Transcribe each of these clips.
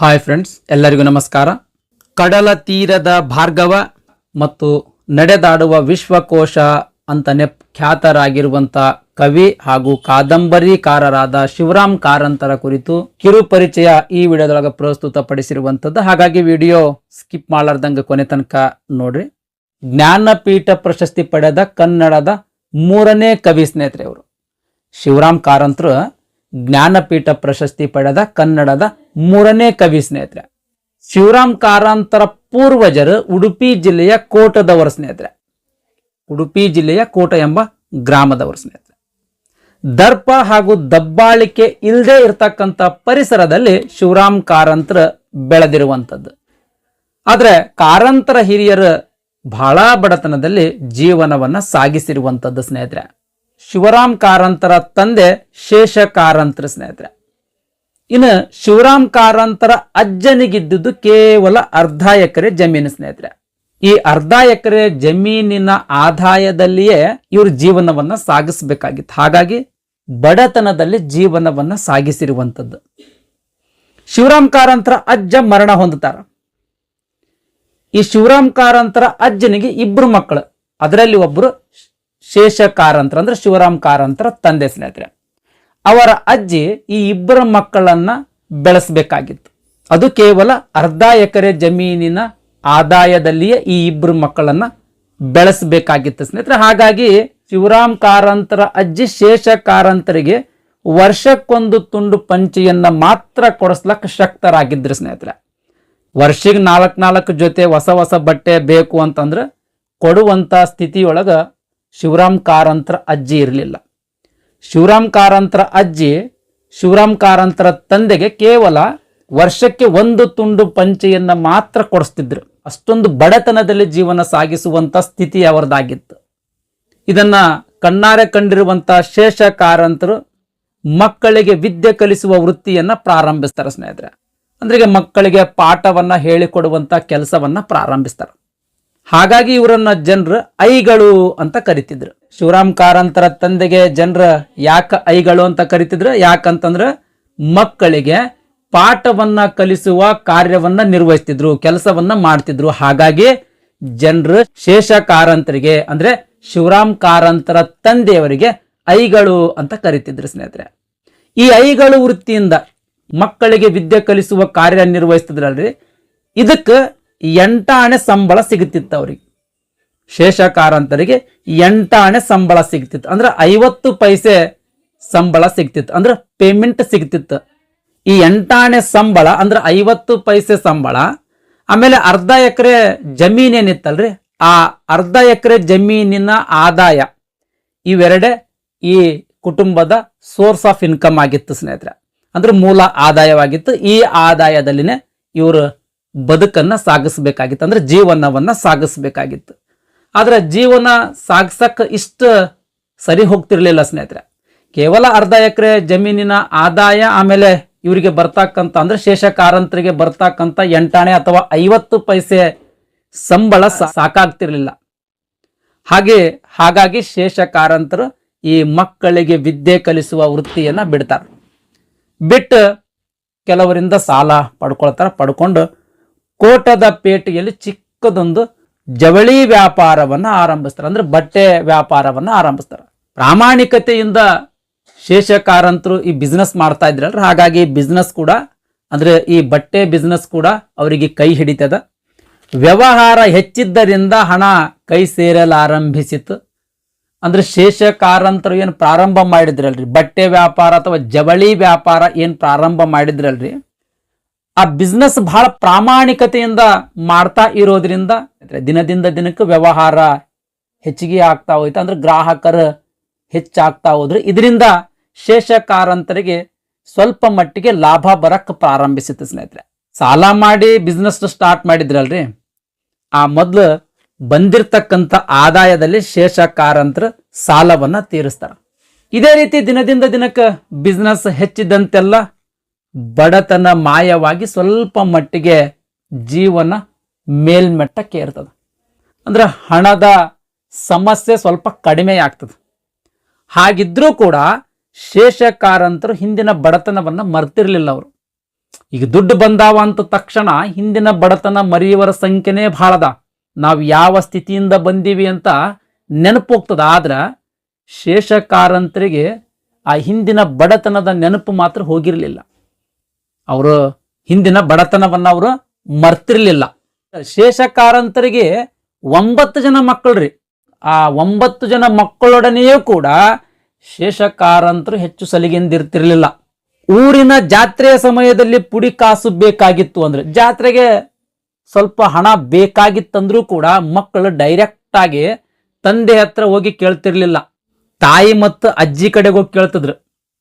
Hi friends ಎಲ್ಲರಿಗೂ ನಮಸ್ಕಾರ. ಕಡಲ ತೀರದ ಭಾರ್ಗವ ಮತ್ತು ನಡೆದಾಡುವ ವಿಶ್ವಕೋಶ ಅಂತನೇ ಖ್ಯಾತರಾಗಿರುವಂತ ಕವಿ ಹಾಗೂ ಕಾದಂಬರಿಕಾರರಾದ ಶಿವರಾಮ್ ಕಾರಂತರ ಕುರಿತು ಕಿರು ಪರಿಚಯ ಈ ವಿಡಿಯೋದೊಳಗೆ ಪ್ರಸ್ತುತಪಡಿಸಿರುವಂಥದ್ದು. ಹಾಗಾಗಿ ವಿಡಿಯೋ ಸ್ಕಿಪ್ ಮಾಡಲಾರ್ದಂಗೆ ಕೊನೆ ತನಕ ನೋಡ್ರಿ. ಜ್ಞಾನಪೀಠ ಪ್ರಶಸ್ತಿ ಪಡೆದ ಕನ್ನಡದ ಮೂರನೇ ಕವಿ ಸ್ನೇಹಿತರೆ ಅವರು ಶಿವರಾಮ್ ಕಾರಂತರು ಜ್ಞಾನಪೀಠ ಪ್ರಶಸ್ತಿ ಪಡೆದ ಕನ್ನಡದ ಮೂರನೇ ಕವಿ ಸ್ನೇಹಿತರೆ. ಶಿವರಾಮ್ ಕಾರಂತರ ಪೂರ್ವಜರು ಉಡುಪಿ ಜಿಲ್ಲೆಯ ಕೋಟದವರ ಸ್ನೇಹಿತರೆ. ಉಡುಪಿ ಜಿಲ್ಲೆಯ ಕೋಟ ಎಂಬ ಗ್ರಾಮದವರ ಸ್ನೇಹಿತರೆ. ದರ್ಪ ಹಾಗೂ ದಬ್ಬಾಳಿಕೆ ಇಲ್ಲದೆ ಇರತಕ್ಕಂಥ ಪರಿಸರದಲ್ಲಿ ಶಿವರಾಮ್ ಕಾರಂತರ ಬೆಳೆದಿರುವಂಥದ್ದು. ಆದರೆ ಕಾರಂತರ ಹಿರಿಯರು ಬಹಳ ಬಡತನದಲ್ಲಿ ಜೀವನವನ್ನ ಸಾಗಿಸಿರುವಂಥದ್ದು ಸ್ನೇಹಿತರೆ. ಶಿವರಾಮ್ ಕಾರಂತರ ತಂದೆ ಶೇಷ ಕಾರಂತರ ಸ್ನೇಹಿತರೆ. ಇನ್ನು ಶಿವರಾಮ್ ಕಾರಂತರ ಅಜ್ಜನಿಗಿದ್ದುದು ಕೇವಲ ಅರ್ಧ ಎಕರೆ ಜಮೀನು ಸ್ನೇಹಿತರೆ. ಈ ಅರ್ಧ ಎಕರೆ ಜಮೀನಿನ ಆದಾಯದಲ್ಲಿಯೇ ಇವರು ಜೀವನವನ್ನ ಸಾಗಿಸಬೇಕಾಗಿತ್ತು. ಹಾಗಾಗಿ ಬಡತನದಲ್ಲಿ ಜೀವನವನ್ನ ಸಾಗಿಸಿರುವಂಥದ್ದು. ಶಿವರಾಮ್ ಕಾರಂತರ ಅಜ್ಜ ಮರಣ ಹೊಂದುತ್ತಾರ. ಈ ಶಿವರಾಮ್ ಕಾರಂತರ ಅಜ್ಜನಿಗೆ ಇಬ್ರು ಮಕ್ಕಳು. ಅದರಲ್ಲಿ ಒಬ್ಬರು ಶೇಷ ಕಾರಂತರ ಅಂದ್ರೆ ಶಿವರಾಮ್ ಕಾರಂತರ ತಂದೆ ಸ್ನೇಹಿತರೆ. ಅವರ ಅಜ್ಜಿ ಈ ಇಬ್ಬರ ಮಕ್ಕಳನ್ನ ಬೆಳೆಸಬೇಕಾಗಿತ್ತು. ಅದು ಕೇವಲ ಅರ್ಧ ಎಕರೆ ಜಮೀನಿನ ಆದಾಯದಲ್ಲಿಯೇ ಈ ಇಬ್ಬರು ಮಕ್ಕಳನ್ನ ಬೆಳೆಸಬೇಕಾಗಿತ್ತು ಸ್ನೇಹಿತರೆ. ಹಾಗಾಗಿ ಶಿವರಾಮ್ ಕಾರಂತರ ಅಜ್ಜಿ ಶೇಷ ಕಾರಂತರಿಗೆ ವರ್ಷಕ್ಕೊಂದು ತುಂಡು ಪಂಚೆಯನ್ನ ಮಾತ್ರ ಕೊಡಿಸ್ಲಕ್ಕ ಶಕ್ತರಾಗಿದ್ರು ಸ್ನೇಹಿತರೆ. ವರ್ಷಿಗೆ ನಾಲ್ಕು ನಾಲ್ಕು ಜೊತೆ ಹೊಸ ಹೊಸ ಬಟ್ಟೆ ಬೇಕು ಅಂತಂದ್ರೆ ಕೊಡುವಂತ ಸ್ಥಿತಿಯೊಳಗ ಶಿವರಾಮ್ ಕಾರಂತರ ಅಜ್ಜಿ ಇರಲಿಲ್ಲ. ಶಿವರಾಮ್ ಕಾರಂತರ ಅಜ್ಜಿ ಶಿವರಾಮ್ ಕಾರಂತರ ತಂದೆಗೆ ಕೇವಲ ವರ್ಷಕ್ಕೆ ಒಂದು ತುಂಡು ಪಂಚೆಯನ್ನು ಮಾತ್ರ ಕೊಡಿಸ್ತಿದ್ರು. ಅಷ್ಟೊಂದು ಬಡತನದಲ್ಲಿ ಜೀವನ ಸಾಗಿಸುವಂಥ ಸ್ಥಿತಿ ಅವರದಾಗಿತ್ತು. ಇದನ್ನ ಕಣ್ಣಾರೆ ಕಂಡಿರುವಂಥ ಶೇಷ ಕಾರಂತರು ಮಕ್ಕಳಿಗೆ ವಿದ್ಯೆ ಕಲಿಸುವ ವೃತ್ತಿಯನ್ನು ಪ್ರಾರಂಭಿಸ್ತಾರೆ ಸ್ನೇಹಿತರೆ. ಅಂದ್ರೆ ಮಕ್ಕಳಿಗೆ ಪಾಠವನ್ನು ಹೇಳಿಕೊಡುವಂಥ ಕೆಲಸವನ್ನು ಪ್ರಾರಂಭಿಸ್ತಾರೆ. ಹಾಗಾಗಿ ಇವರನ್ನ ಜನರು ಐಗಳು ಅಂತ ಕರಿತಿದ್ರು. ಶಿವರಾಮ್ ಕಾರಂತರ ತಂದೆಗೆ ಜನರ ಯಾಕ ಐಗಳು ಅಂತ ಕರಿತಿದ್ರು? ಯಾಕಂತಂದ್ರ ಮಕ್ಕಳಿಗೆ ಪಾಠವನ್ನ ಕಲಿಸುವ ಕಾರ್ಯವನ್ನ ನಿರ್ವಹಿಸ್ತಿದ್ರು, ಕೆಲಸವನ್ನ ಮಾಡ್ತಿದ್ರು. ಹಾಗಾಗಿ ಜನರು ಶೇಷ ಕಾರಂತರಿಗೆ, ಅಂದ್ರೆ ಶಿವರಾಮ್ ಕಾರಂತರ ತಂದೆಯವರಿಗೆ ಐಗಳು ಅಂತ ಕರಿತಿದ್ರು ಸ್ನೇಹಿತರೆ. ಈ ಐಗಳು ವೃತ್ತಿಯಿಂದ ಮಕ್ಕಳಿಗೆ ವಿದ್ಯೆ ಕಲಿಸುವ ಕಾರ್ಯ ನಿರ್ವಹಿಸ್ತಿದ್ರಲ್ರಿ? ಇದಕ್ಕೆ ಎಂಟಾಣೆ ಸಂಬಳ ಸಿಗುತ್ತಿತ್ತು ಅವ್ರಿಗೆ. ಶೇಷ ಕಾರಂತರಿಗೆ ಎಂಟಾಣೆ ಸಂಬಳ ಸಿಗ್ತಿತ್ತು ಅಂದ್ರೆ ಐವತ್ತು ಪೈಸೆ ಸಂಬಳ ಸಿಗ್ತಿತ್ತು ಅಂದ್ರೆ ಪೇಮೆಂಟ್ ಸಿಗ್ತಿತ್ತು ಈ ಎಂಟಾಣೆ ಸಂಬಳ, ಅಂದ್ರೆ ಐವತ್ತು ಪೈಸೆ ಸಂಬಳ, ಆಮೇಲೆ ಅರ್ಧ ಎಕರೆ ಜಮೀನ್ ಏನಿತ್ತಲ್ರಿ? ಆ ಅರ್ಧ ಎಕರೆ ಜಮೀನಿನ ಆದಾಯ ಇವೆರಡೆ ಈ ಕುಟುಂಬದ ಸೋರ್ಸ್ ಆಫ್ ಇನ್ಕಮ್ ಆಗಿತ್ತು ಸ್ನೇಹಿತರೆ. ಅಂದ್ರೆ ಮೂಲ ಆದಾಯವಾಗಿತ್ತು. ಈ ಆದಾಯದಲ್ಲಿನೇ ಇವರು ಬದುಕನ್ನ ಸಾಗಿಸ್ಬೇಕಾಗಿತ್ತು. ಅಂದ್ರೆ ಜೀವನವನ್ನ ಸಾಗಿಸ್ಬೇಕಾಗಿತ್ತು. ಆದರೆ ಜೀವನ ಸಾಗಿಸಕ್ ಇಷ್ಟ ಸರಿ ಹೋಗ್ತಿರ್ಲಿಲ್ಲ ಸ್ನೇಹಿತರೆ. ಕೇವಲ ಅರ್ಧ ಎಕರೆ ಜಮೀನಿನ ಆದಾಯ ಆಮೇಲೆ ಇವರಿಗೆ ಬರ್ತಕ್ಕಂಥ, ಅಂದ್ರೆ ಶೇಷ ಕಾರಂತರಿಗೆ ಬರ್ತಕ್ಕಂಥ ಎಂಟಾಣೆ ಅಥವಾ ಐವತ್ತು ಪೈಸೆ ಸಂಬಳ ಸಾಕಾಗ್ತಿರ್ಲಿಲ್ಲ. ಹಾಗೆ, ಹಾಗಾಗಿ ಶೇಷ ಕಾರಂತರು ಈ ಮಕ್ಕಳಿಗೆ ವಿದ್ಯೆ ಕಲಿಸುವ ವೃತ್ತಿಯನ್ನ ಬಿಡ್ತಾರೆ. ಬಿಟ್ಟು ಕೆಲವರಿಂದ ಸಾಲ ಪಡ್ಕೊಳ್ತಾರೆ, ಪಡ್ಕೊಂಡು ಕೋಟದ ಪೇಟೆಯಲ್ಲಿ ಚಿಕ್ಕದೊಂದು ಜವಳಿ ವ್ಯಾಪಾರವನ್ನ ಆರಂಭಿಸ್ತಾರೆ. ಅಂದ್ರೆ ಬಟ್ಟೆ ವ್ಯಾಪಾರವನ್ನ ಆರಂಭಿಸ್ತಾರೆ. ಪ್ರಾಮಾಣಿಕತೆಯಿಂದ ಶೇಷಕಾರಂತರು ಈ ಬಿಸ್ನೆಸ್ ಮಾಡ್ತಾ ಇದ್ರಲ್ರ. ಹಾಗಾಗಿ ಬಿಸ್ನೆಸ್ ಕೂಡ, ಅಂದ್ರೆ ಈ ಬಟ್ಟೆ ಬಿಸ್ನೆಸ್ ಕೂಡ ಅವರಿಗೆ ಕೈ ಹಿಡಿತದ. ವ್ಯವಹಾರ ಹೆಚ್ಚಿದ್ದರಿಂದ ಹಣ ಕೈ ಸೇರಲಾರಂಭಿಸಿತು ಅಂದ್ರೆ ಶೇಷಕಾರಂತರು ಏನು ಪ್ರಾರಂಭ ಮಾಡಿದ್ರಲ್ರಿ? ಬಟ್ಟೆ ವ್ಯಾಪಾರ ಅಥವಾ ಜವಳಿ ವ್ಯಾಪಾರ ಏನು ಪ್ರಾರಂಭ ಮಾಡಿದ್ರಲ್ರಿ? ಆ ಬಿಸ್ನೆಸ್ ಬಹಳ ಪ್ರಾಮಾಣಿಕತೆಯಿಂದ ಮಾಡ್ತಾ ಇರೋದ್ರಿಂದ ದಿನದಿಂದ ದಿನಕ್ಕೆ ವ್ಯವಹಾರ ಹೆಚ್ಚಿಗೆ ಆಗ್ತಾ ಹೋಯ್ತು. ಅಂದ್ರೆ ಗ್ರಾಹಕರು ಹೆಚ್ಚಾಗ್ತಾ ಹೋದ್ರು ಇದರಿಂದ ಶೇಷ ಕಾರಂತರಿಗೆ ಸ್ವಲ್ಪ ಮಟ್ಟಿಗೆ ಲಾಭ ಬರಕ್ಕೆ ಪ್ರಾರಂಭಿಸಿತ್ತು ಸ್ನೇಹಿತರೆ. ಸಾಲ ಮಾಡಿ ಬಿಸ್ನೆಸ್ ಸ್ಟಾರ್ಟ್ ಮಾಡಿದ್ರಲ್ರಿ, ಆ ಮೊದಲು ಬಂದಿರತಕ್ಕಂಥ ಆದಾಯದಲ್ಲಿ ಶೇಷ ಸಾಲವನ್ನು ಸಾಲವನ್ನ ತೀರಿಸ್ತಾರ. ಇದೇ ರೀತಿ ದಿನದಿಂದ ದಿನಕ್ಕೆ ಬಿಸ್ನೆಸ್ ಹೆಚ್ಚಿದಂತೆಲ್ಲ ಬಡತನ ಮಾಯವಾಗಿ ಸ್ವಲ್ಪ ಮಟ್ಟಿಗೆ ಜೀವನ ಮೇಲ್ಮಟ್ಟಕ್ಕೆ ಇರ್ತದೆ ಅಂದ್ರೆ ಹಣದ ಸಮಸ್ಯೆ ಸ್ವಲ್ಪ ಕಡಿಮೆ ಆಗ್ತದೆ. ಹಾಗಿದ್ರೂ ಕೂಡ ಶೇಷಕಾರಂತರು ಹಿಂದಿನ ಬಡತನವನ್ನು ಮರ್ತಿರ್ಲಿಲ್ಲ ಅವರು. ಈಗ ದುಡ್ಡು ಬಂದಾವ ಅಂತ ತಕ್ಷಣ ಹಿಂದಿನ ಬಡತನ ಮರೆಯುವರ ಸಂಖ್ಯೆನೇ ಬಹಳದ ನಾವು ಯಾವ ಸ್ಥಿತಿಯಿಂದ ಬಂದೀವಿ ಅಂತ ನೆನಪು ಹೋಗ್ತದ. ಆದ್ರ ಶೇಷಕಾರಂತರಿಗೆ ಆ ಹಿಂದಿನ ಬಡತನದ ನೆನಪು ಮಾತ್ರ ಹೋಗಿರಲಿಲ್ಲ. ಅವರು ಹಿಂದಿನ ಬಡತನವನ್ನ ಅವರು ಮರ್ತಿರ್ಲಿಲ್ಲ. ಶೇಷ ಕಾರಂತರಿಗೆ ಒಂಬತ್ತು ಜನ ಮಕ್ಕಳ್ರಿ. ಆ ಒಂಬತ್ತು ಜನ ಮಕ್ಕಳೊಡನೆಯೂ ಕೂಡ ಶೇಷ ಕಾರಂತರು ಹೆಚ್ಚು ಸಲಿಗೆಂದಿರ್ತಿರ್ಲಿಲ್ಲ. ಊರಿನ ಜಾತ್ರೆಯ ಸಮಯದಲ್ಲಿ ಪುಡಿ ಕಾಸು ಬೇಕಾಗಿತ್ತು ಅಂದ್ರೆ, ಜಾತ್ರೆಗೆ ಸ್ವಲ್ಪ ಹಣ ಬೇಕಾಗಿತ್ತಂದ್ರೂ ಕೂಡ ಮಕ್ಕಳು ಡೈರೆಕ್ಟ್ ಆಗಿ ತಂದೆ ಹತ್ರ ಹೋಗಿ ಕೇಳ್ತಿರ್ಲಿಲ್ಲ. ತಾಯಿ ಮತ್ತು ಅಜ್ಜಿ ಕಡೆಗೆ ಹೋಗಿ ಕೇಳ್ತಿದ್ರು.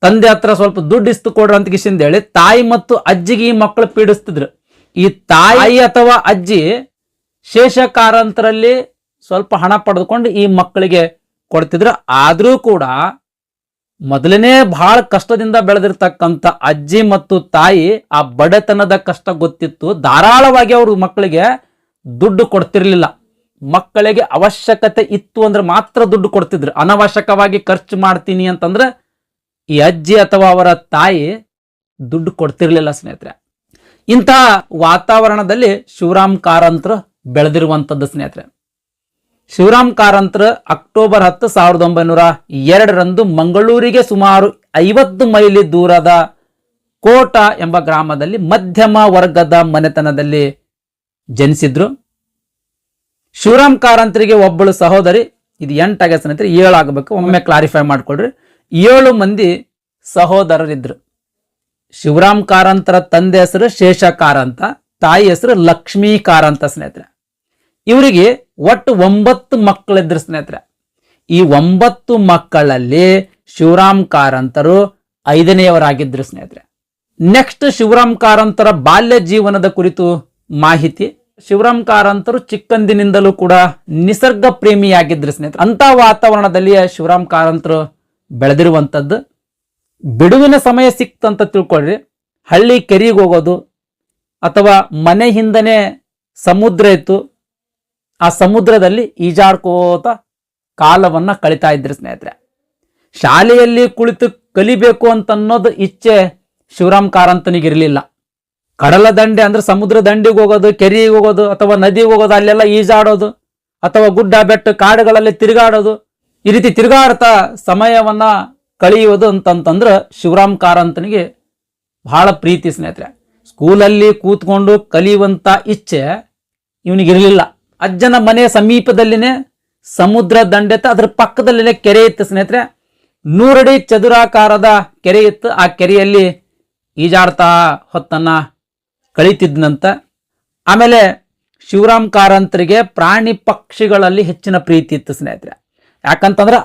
ತಂದೆ ಹತ್ರ ಸ್ವಲ್ಪ ದುಡ್ಡು ಇಸ್ತು ಕೊಡ್ರ ಅಂತ ಕಿಶಿಂದ ಹೇಳಿ ತಾಯಿ ಮತ್ತು ಅಜ್ಜಿಗೆ ಈ ಮಕ್ಕಳು ಪೀಡಿಸ್ತಿದ್ರು. ಈ ತಾಯಿ ಅಥವಾ ಅಜ್ಜಿ ಶೇಷ ಕಾರಂತರಲ್ಲಿ ಸ್ವಲ್ಪ ಹಣ ಪಡೆದುಕೊಂಡು ಈ ಮಕ್ಕಳಿಗೆ ಕೊಡ್ತಿದ್ರು. ಆದರೂ ಕೂಡ ಮೊದಲನೇ ಬಹಳ ಕಷ್ಟದಿಂದ ಬೆಳೆದಿರ್ತಕ್ಕಂಥ ಅಜ್ಜಿ ಮತ್ತು ತಾಯಿ ಆ ಬಡತನದ ಕಷ್ಟ ಗೊತ್ತಿತ್ತು. ಧಾರಾಳವಾಗಿ ಅವರು ಮಕ್ಕಳಿಗೆ ದುಡ್ಡು ಕೊಡ್ತಿರ್ಲಿಲ್ಲ. ಮಕ್ಕಳಿಗೆ ಅವಶ್ಯಕತೆ ಇತ್ತು ಅಂದ್ರೆ ಮಾತ್ರ ದುಡ್ಡು ಕೊಡ್ತಿದ್ರು. ಅನವಶ್ಯಕವಾಗಿ ಖರ್ಚು ಮಾಡ್ತೀನಿ ಅಂತಂದ್ರೆ ಈ ಅಜ್ಜಿ ಅಥವಾ ಅವರ ತಾಯಿ ದುಡ್ಡು ಕೊಡ್ತಿರ್ಲಿಲ್ಲ ಸ್ನೇಹಿತರೆ. ಇಂತಹ ವಾತಾವರಣದಲ್ಲಿ ಶಿವರಾಮ್ ಕಾರಂತ್ರ ಬೆಳೆದಿರುವಂಥದ್ದು ಸ್ನೇಹಿತರೆ. ಶಿವರಾಮ್ ಕಾರಂತ್ರ ಅಕ್ಟೋಬರ್ ಹತ್ತು ಸಾವಿರದ ಒಂಬೈನೂರ ಎರಡರಂದು ಮಂಗಳೂರಿಗೆ ಸುಮಾರು ಐವತ್ತು ಮೈಲಿ ದೂರದ ಕೋಟ ಎಂಬ ಗ್ರಾಮದಲ್ಲಿ ಮಧ್ಯಮ ವರ್ಗದ ಮನೆತನದಲ್ಲಿ ಜನಿಸಿದ್ರು. ಶಿವರಾಮ್ ಕಾರಂತರಿಗೆ ಒಬ್ಬಳು ಸಹೋದರಿ, ಇದು ಎಂಟಾಗ ಸ್ನೇಹಿತರೆ, ಏಳಾಗಬೇಕು, ಒಮ್ಮೆ ಕ್ಲಾರಿಫೈ ಮಾಡ್ಕೊಡ್ರಿ ಏಳು ಮಂದಿ ಸಹೋದರರಿದ್ರು. ಶಿವರಾಮ್ ಕಾರಂತರ ತಂದೆ ಹೆಸರು ಶೇಷ ಕಾರಂತ ತಾಯಿ ಹೆಸರು ಲಕ್ಷ್ಮೀ ಕಾರಂತ ಸ್ನೇಹಿತರೆ. ಇವರಿಗೆ ಒಟ್ಟು ಒಂಬತ್ತು ಮಕ್ಕಳಿದ್ರು ಸ್ನೇಹಿತರೆ. ಈ ಒಂಬತ್ತು ಮಕ್ಕಳಲ್ಲಿ ಶಿವರಾಮ್ ಕಾರಂತರು ಐದನೆಯವರಾಗಿದ್ದರು ಸ್ನೇಹಿತರೆ. ನೆಕ್ಸ್ಟ್ ಶಿವರಾಮ್ ಕಾರಂತರ ಬಾಲ್ಯ ಜೀವನದ ಕುರಿತು ಮಾಹಿತಿ. ಶಿವರಾಮ್ ಕಾರಂತರು ಚಿಕ್ಕಂದಿನಿಂದಲೂ ಕೂಡ ನಿಸರ್ಗ ಪ್ರೇಮಿಯಾಗಿದ್ರು ಸ್ನೇಹಿತರೆ. ಅಂತ ವಾತಾವರಣದಲ್ಲಿ ಶಿವರಾಮ್ ಕಾರಂತರು ಬೆಳೆದಿರುವಂಥದ್ದು ಬಿಡುವಿನ ಸಮಯ ಸಿಕ್ತಂತ ತಿಳ್ಕೊಳ್ರಿ. ಹಳ್ಳಿ ಕೆರೆಗೆ ಹೋಗೋದು ಅಥವಾ ಮನೆ ಹಿಂದನೆ ಸಮುದ್ರ ಇತ್ತು, ಆ ಸಮುದ್ರದಲ್ಲಿ ಈಜಾಡ್ಕೋತ ಕಾಲವನ್ನು ಕಳಿತಾ ಇದ್ರಿ ಸ್ನೇಹಿತರೆ. ಶಾಲೆಯಲ್ಲಿ ಕುಳಿತು ಕಲಿಬೇಕು ಅಂತ ಅನ್ನೋದು ಇಚ್ಛೆ ಶಿವರಾಮ್ ಕಾರಂತನಿಗಿರಲಿಲ್ಲ ಕಡಲ ದಂಡೆ ಅಂದ್ರೆ ಸಮುದ್ರ ದಂಡಿಗೆ ಹೋಗೋದು, ಕೆರೆಗೆ ಹೋಗೋದು ಅಥವಾ ನದಿಗೆ ಹೋಗೋದು, ಅಲ್ಲೆಲ್ಲ ಈಜಾಡೋದು ಅಥವಾ ಗುಡ್ಡ ಬೆಟ್ಟ ಕಾಡುಗಳಲ್ಲಿ ತಿರುಗಾಡೋದು. ಈ ರೀತಿ ತಿರುಗಾಡ್ತಾ ಸಮಯವನ್ನ ಕಳೆಯುವುದು ಅಂತಂತಂದ್ರೆ ಶಿವರಾಮ್ ಕಾರಂತನಿಗೆ ಬಹಳ ಪ್ರೀತಿ ಸ್ನೇಹಿತರೆ. ಸ್ಕೂಲಲ್ಲಿ ಕೂತ್ಕೊಂಡು ಕಲಿಯುವಂತ ಇಚ್ಛೆ ಇವನಿಗಿರಲಿಲ್ಲ. ಅಜ್ಜನ ಮನೆ ಸಮೀಪದಲ್ಲಿನೇ ಸಮುದ್ರ ದಂಡೆತ್ತ ಅದ್ರ ಪಕ್ಕದಲ್ಲಿನೇ ಕೆರೆ ಇತ್ತು ಸ್ನೇಹಿತರೆ. ನೂರಡಿ ಚದುರಾಕಾರದ ಕೆರೆ ಇತ್ತು. ಆ ಕೆರೆಯಲ್ಲಿ ಈಜಾಡ್ತಾ ಹೊತ್ತನ್ನ ಕಳೀತಿದ್ನಂತ. ಆಮೇಲೆ ಶಿವರಾಮ್ ಕಾರಂತರಿಗೆ ಪ್ರಾಣಿ ಪಕ್ಷಿಗಳಲ್ಲಿ ಹೆಚ್ಚಿನ ಪ್ರೀತಿ ಇತ್ತು ಸ್ನೇಹಿತರೆ. ಯಾಕಂತಂದ್ರೆ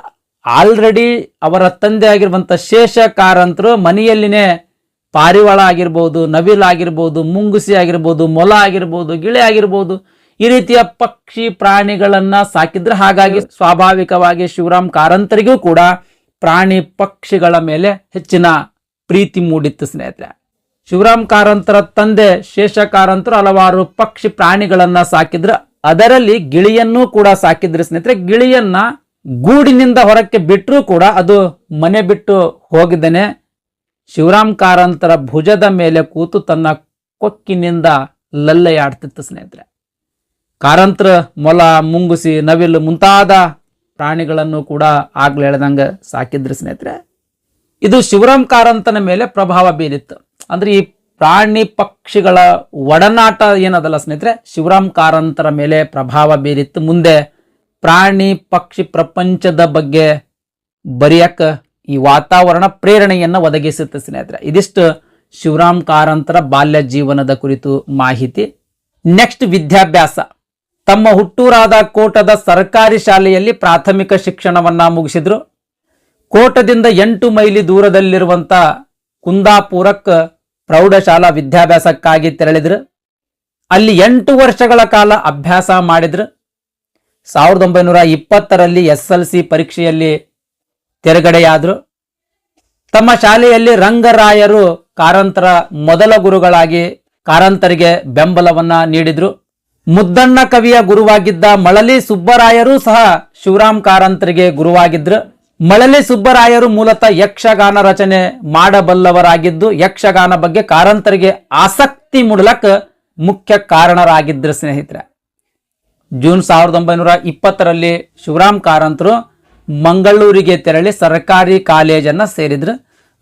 ಆಲ್ರೆಡಿ ಅವರ ತಂದೆ ಆಗಿರುವಂತ ಶೇಷ ಕಾರಂತರು ಮನೆಯಲ್ಲಿನೇ ಪಾರಿವಾಳ ಆಗಿರ್ಬೋದು, ನವಿಲ್ ಆಗಿರ್ಬೋದು, ಮುಂಗುಸಿ ಆಗಿರ್ಬೋದು, ಮೊಲ ಆಗಿರ್ಬೋದು, ಗಿಳಿ ಆಗಿರ್ಬೋದು, ಈ ರೀತಿಯ ಪಕ್ಷಿ ಪ್ರಾಣಿಗಳನ್ನು ಸಾಕಿದ್ರೆ ಹಾಗಾಗಿ ಸ್ವಾಭಾವಿಕವಾಗಿ ಶಿವರಾಮ್ ಕಾರಂತರಿಗೂ ಕೂಡ ಪ್ರಾಣಿ ಪಕ್ಷಿಗಳ ಮೇಲೆ ಹೆಚ್ಚಿನ ಪ್ರೀತಿ ಮೂಡಿತ್ತು ಸ್ನೇಹಿತರೆ. ಶಿವರಾಮ್ ಕಾರಂತರ ತಂದೆ ಶೇಷ ಕಾರಂತರು ಹಲವಾರು ಪಕ್ಷಿ ಪ್ರಾಣಿಗಳನ್ನು ಸಾಕಿದ್ರೆ ಅದರಲ್ಲಿ ಗಿಳಿಯನ್ನೂ ಕೂಡ ಸಾಕಿದ್ರು ಸ್ನೇಹಿತರೆ, ಗಿಳಿಯನ್ನ ಗೂಡಿನಿಂದ ಹೊರಕ್ಕೆ ಬಿಟ್ಟರೂ ಕೂಡ ಅದು ಮನೆ ಬಿಟ್ಟು ಹೋಗಿದ್ದೇನೆ. ಶಿವರಾಮ್ ಕಾರಂತರ ಭುಜದ ಮೇಲೆ ಕೂತು ತನ್ನ ಕೊಕ್ಕಿನಿಂದ ಲಲ್ಲೆಯಾಡ್ತಿತ್ತು ಸ್ನೇಹಿತರೆ. ಕಾರಂತರ ಮೊಲ ಮುಂಗುಸಿ ನವಿಲು ಮುಂತಾದ ಪ್ರಾಣಿಗಳನ್ನು ಕೂಡ ಆಗ್ಲೇ ಹೇಳ್ದಂಗೆ ಸಾಕಿದ್ರು ಸ್ನೇಹಿತರೆ. ಇದು ಶಿವರಾಮ್ ಕಾರಂತನ ಮೇಲೆ ಪ್ರಭಾವ ಬೀರಿತ್ತು. ಅಂದ್ರೆ ಈ ಪ್ರಾಣಿ ಪಕ್ಷಿಗಳ ಒಡನಾಟ ಏನದಲ್ಲ ಸ್ನೇಹಿತರೆ, ಶಿವರಾಮ್ ಕಾರಂತರ ಮೇಲೆ ಪ್ರಭಾವ ಬೀರಿತ್ತು. ಮುಂದೆ ಪ್ರಾಣಿ ಪಕ್ಷಿ ಪ್ರಪಂಚದ ಬಗ್ಗೆ ಬರೆಯಕ್ಕ ಈ ವಾತಾವರಣ ಪ್ರೇರಣೆಯನ್ನು ಒದಗಿಸುತ್ತೆ ಸ್ನೇಹಿತರೆ. ಇದಿಷ್ಟು ಶಿವರಾಮ್ ಕಾರಂತರ ಬಾಲ್ಯ ಜೀವನದ ಕುರಿತು ಮಾಹಿತಿ. ನೆಕ್ಸ್ಟ್ ವಿದ್ಯಾಭ್ಯಾಸ. ತಮ್ಮ ಹುಟ್ಟೂರಾದ ಕೋಟದ ಸರ್ಕಾರಿ ಶಾಲೆಯಲ್ಲಿ ಪ್ರಾಥಮಿಕ ಶಿಕ್ಷಣವನ್ನು ಮುಗಿಸಿದ್ರು. ಕೋಟದಿಂದ ಎಂಟು ಮೈಲಿ ದೂರದಲ್ಲಿರುವಂತ ಕುಂದಾಪುರಕ್ಕೆ ಪ್ರೌಢಶಾಲಾ ವಿದ್ಯಾಭ್ಯಾಸಕ್ಕಾಗಿ ತೆರಳಿದ್ರು. ಅಲ್ಲಿ ಎಂಟು ವರ್ಷಗಳ ಕಾಲ ಅಭ್ಯಾಸ ಮಾಡಿದ್ರು. ಸಾವಿರದ ಒಂಬೈನೂರ ಇಪ್ಪತ್ತರಲ್ಲಿ ಎಸ್ ಎಲ್ ಸಿ ಪರೀಕ್ಷೆಯಲ್ಲಿ ತೆರೆಗಡೆಯಾದರು. ತಮ್ಮ ಶಾಲೆಯಲ್ಲಿ ರಂಗರಾಯರು ಕಾರಂತರ ಮೊದಲ ಗುರುಗಳಾಗಿ ಕಾರಂತರಿಗೆ ಬೆಂಬಲವನ್ನ ನೀಡಿದ್ರು. ಮುದ್ದಣ್ಣ ಕವಿಯ ಗುರುವಾಗಿದ್ದ ಮಳಲಿ ಸುಬ್ಬರಾಯರು ಸಹ ಶಿವರಾಮ್ ಕಾರಂತರಿಗೆ ಗುರುವಾಗಿದ್ರು. ಮಳಲಿ ಸುಬ್ಬರಾಯರು ಮೂಲತಃ ಯಕ್ಷಗಾನ ರಚನೆ ಮಾಡಬಲ್ಲವರಾಗಿದ್ದು, ಯಕ್ಷಗಾನ ಬಗ್ಗೆ ಕಾರಂತರಿಗೆ ಆಸಕ್ತಿ ಮೂಡಲಕ್ಕ ಮುಖ್ಯ ಕಾರಣರಾಗಿದ್ದರು ಸ್ನೇಹಿತರೆ. ಜೂನ್ ಸಾವಿರದ ಒಂಬೈನೂರ ಇಪ್ಪತ್ತರಲ್ಲಿ ಶಿವರಾಮ್ ಕಾರಂತರು ಮಂಗಳೂರಿಗೆ ತೆರಳಿ ಸರ್ಕಾರಿ ಕಾಲೇಜನ್ನ ಸೇರಿದ್ರು.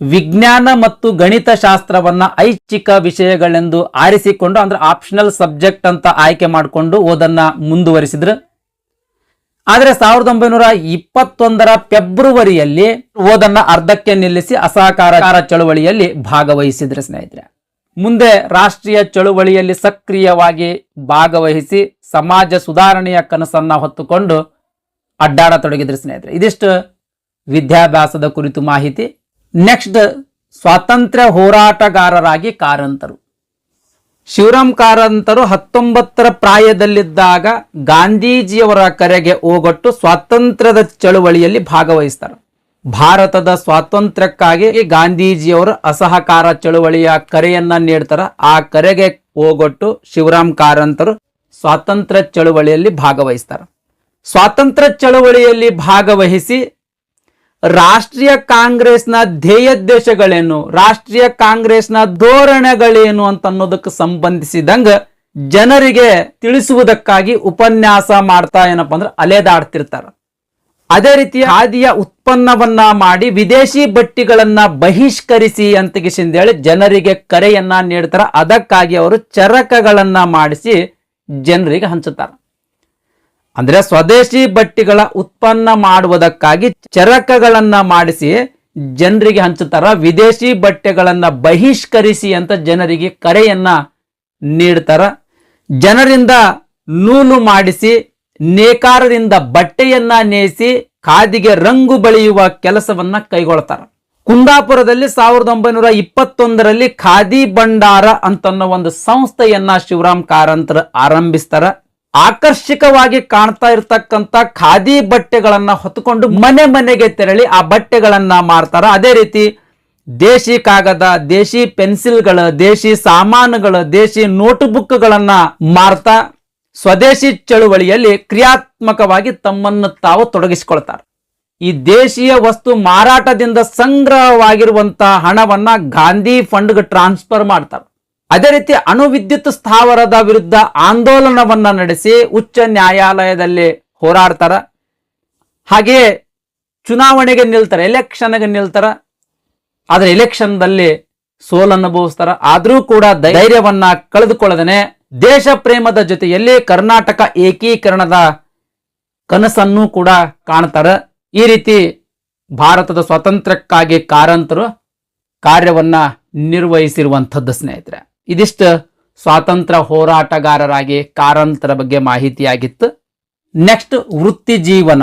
ವಿಜ್ಞಾನ ಮತ್ತು ಗಣಿತ ಶಾಸ್ತ್ರವನ್ನ ಐಚ್ಛಿಕ ವಿಷಯಗಳೆಂದು ಆರಿಸಿಕೊಂಡು, ಅಂದ್ರೆ ಆಪ್ಷನಲ್ ಸಬ್ಜೆಕ್ಟ್ ಅಂತ ಆಯ್ಕೆ ಮಾಡಿಕೊಂಡು ಓದನ್ನ ಮುಂದುವರಿಸಿದ್ರು. ಆದರೆ ಸಾವಿರದ ಒಂಬೈನೂರ ಇಪ್ಪತ್ತೊಂದರ ಫೆಬ್ರವರಿಯಲ್ಲಿ ಓದನ್ನ ಅರ್ಧಕ್ಕೆ ನಿಲ್ಲಿಸಿ ಅಸಹಕಾರ ಚಳುವಳಿಯಲ್ಲಿ ಭಾಗವಹಿಸಿದ್ರು ಸ್ನೇಹಿತರೆ. ಮುಂದೆ ರಾಷ್ಟ್ರೀಯ ಚಳುವಳಿಯಲ್ಲಿ ಸಕ್ರಿಯವಾಗಿ ಭಾಗವಹಿಸಿ ಸಮಾಜ ಸುಧಾರಣೆಯ ಕನಸನ್ನ ಹೊತ್ತುಕೊಂಡು ಅಡ್ಡಾಡತೊಡಗಿದ್ರೆ ಸ್ನೇಹಿತರೆ. ಇದಿಷ್ಟು ವಿದ್ಯಾಭ್ಯಾಸದ ಕುರಿತು ಮಾಹಿತಿ. ನೆಕ್ಸ್ಟ್ ಸ್ವಾತಂತ್ರ್ಯ ಹೋರಾಟಗಾರರಾಗಿ ಕಾರಂತರು. ಶಿವರಾಮ್ ಕಾರಂತರು ಹತ್ತೊಂಬತ್ತರ ಪ್ರಾಯದಲ್ಲಿದ್ದಾಗ ಗಾಂಧೀಜಿಯವರ ಕರೆಗೆ ಓಗೊಟ್ಟು ಸ್ವಾತಂತ್ರ್ಯದ ಚಳುವಳಿಯಲ್ಲಿ ಭಾಗವಹಿಸ್ತಾರೆ. ಭಾರತದ ಸ್ವಾತಂತ್ರ್ಯಕ್ಕಾಗಿ ಗಾಂಧೀಜಿಯವರು ಅಸಹಕಾರ ಚಳುವಳಿಯ ಕರೆಯನ್ನ ನೀಡ್ತಾರ. ಆ ಕರೆಗೆ ಓಗೊಟ್ಟು ಶಿವರಾಮ್ ಕಾರಂತರು ಸ್ವಾತಂತ್ರ್ಯ ಚಳುವಳಿಯಲ್ಲಿ ಭಾಗವಹಿಸ್ತಾರೆ. ಸ್ವಾತಂತ್ರ್ಯ ಚಳುವಳಿಯಲ್ಲಿ ಭಾಗವಹಿಸಿ ರಾಷ್ಟ್ರೀಯ ಕಾಂಗ್ರೆಸ್ನ ಧ್ಯೇಯೋದ್ದೇಶಗಳೇನು ರಾಷ್ಟ್ರೀಯ ಕಾಂಗ್ರೆಸ್ನ ಧೋರಣೆಗಳೇನು ಅಂತ ಅನ್ನೋದಕ್ಕೆ ಸಂಬಂಧಿಸಿದಂಗ ಜನರಿಗೆ ತಿಳಿಸುವುದಕ್ಕಾಗಿ ಉಪನ್ಯಾಸ ಮಾಡ್ತಾ ಏನಪ್ಪ ಅಂದ್ರೆ ಅಲೆದಾಡ್ತಿರ್ತಾರ. ಅದೇ ರೀತಿ ಖಾದಿಯ ಉತ್ಪನ್ನವನ್ನ ಮಾಡಿ ವಿದೇಶಿ ಬಟ್ಟಿಗಳನ್ನ ಬಹಿಷ್ಕರಿಸಿ ಅಂತ ಹೇಳಿ ಜನರಿಗೆ ಕರೆಯನ್ನ ನೀಡ್ತಾರ. ಅದಕ್ಕಾಗಿ ಅವರು ಚರಕಗಳನ್ನ ಮಾಡಿಸಿ ಜನರಿಗೆ ಹಂಚುತ್ತಾರೆ. ಅಂದ್ರೆ ಸ್ವದೇಶಿ ಬಟ್ಟೆಗಳ ಉತ್ಪನ್ನ ಮಾಡುವುದಕ್ಕಾಗಿ ಚರಕಗಳನ್ನ ಮಾಡಿಸಿ ಜನರಿಗೆ ಹಂಚುತ್ತಾರ. ವಿದೇಶಿ ಬಟ್ಟೆಗಳನ್ನ ಬಹಿಷ್ಕರಿಸಿ ಅಂತ ಜನರಿಗೆ ಕರೆಯನ್ನ ನೀಡ್ತಾರ. ಜನರಿಂದ ನೂಲು ಮಾಡಿಸಿ, ನೇಕಾರರಿಂದ ಬಟ್ಟೆಯನ್ನ ನೇಯಿಸಿ ಖಾದಿಗೆ ರಂಗು ಬಳಿಯುವ ಕೆಲಸವನ್ನ ಕೈಗೊಳ್ತಾರ. ಕುಂದಾಪುರದಲ್ಲಿ ಸಾವಿರದ ಒಂಬೈನೂರ ಇಪ್ಪತ್ತೊಂದರಲ್ಲಿ ಖಾದಿ ಭಂಡಾರ ಅಂತನ್ನೋ ಒಂದು ಸಂಸ್ಥೆಯನ್ನ ಶಿವರಾಮ್ ಕಾರಂತರ ಆರಂಭಿಸ್ತಾರ. ಆಕರ್ಷಕವಾಗಿ ಕಾಣ್ತಾ ಇರತಕ್ಕಂತ ಖಾದಿ ಬಟ್ಟೆಗಳನ್ನ ಹೊತ್ತುಕೊಂಡು ಮನೆ ಮನೆಗೆ ತೆರಳಿ ಆ ಬಟ್ಟೆಗಳನ್ನ ಮಾರ್ತಾರ. ಅದೇ ರೀತಿ ದೇಶಿ ಕಾಗದ, ದೇಶಿ ಪೆನ್ಸಿಲ್ಗಳು, ದೇಶಿ ಸಾಮಾನುಗಳು, ದೇಶಿ ನೋಟ್ಬುಕ್ಗಳನ್ನ ಮಾರ್ತಾ, ಸ್ವದೇಶಿ ಚಳುವಳಿಯಲ್ಲಿ ಕ್ರಿಯಾತ್ಮಕವಾಗಿ ತಮ್ಮನ್ನು ತಾವು ತೊಡಗಿಸಿಕೊಳ್ತಾರೆ. ಈ ದೇಶೀಯ ವಸ್ತು ಮಾರಾಟದಿಂದ ಸಂಗ್ರಹವಾಗಿರುವಂತಹ ಹಣವನ್ನ ಗಾಂಧಿ ಫಂಡ್ಗೆ ಟ್ರಾನ್ಸ್ಫರ್ ಮಾಡ್ತಾರೆ. ಅದೇ ರೀತಿ ಅಣು ವಿದ್ಯುತ್ ಸ್ಥಾವರದ ವಿರುದ್ಧ ಆಂದೋಲನವನ್ನ ನಡೆಸಿ ಉಚ್ಚ ನ್ಯಾಯಾಲಯದಲ್ಲಿ ಹೋರಾಡ್ತಾರ. ಹಾಗೆಯೇ ಚುನಾವಣೆಗೆ ನಿಲ್ತಾರೆ, ಎಲೆಕ್ಷನ್ಗೆ ನಿಲ್ತಾರ. ಆದ್ರೆ ಎಲೆಕ್ಷನ್ದಲ್ಲಿ ಸೋಲನುಭವಿಸ್ತಾರ ಆದರೂ ಕೂಡ ಧೈರ್ಯವನ್ನ ಕಳೆದುಕೊಳ್ಳದೇನೆ. ದೇಶ ಪ್ರೇಮದ ಜೊತೆಯಲ್ಲಿ ಕರ್ನಾಟಕ ಏಕೀಕರಣದ ಕನಸನ್ನು ಕೂಡ ಕಾಣ್ತಾರ. ಈ ರೀತಿ ಭಾರತದ ಸ್ವಾತಂತ್ರ್ಯಕ್ಕಾಗಿ ಕಾರಂತರು ಕಾರ್ಯವನ್ನ ನಿರ್ವಹಿಸಿರುವಂಥದ್ದು ಸ್ನೇಹಿತರೆ. ಇದಿಷ್ಟು ಸ್ವಾತಂತ್ರ್ಯ ಹೋರಾಟಗಾರರಾಗಿ ಕಾರಂತರ ಬಗ್ಗೆ ಮಾಹಿತಿಯಾಗಿತ್ತು. ನೆಕ್ಸ್ಟ್ ವೃತ್ತಿ ಜೀವನ.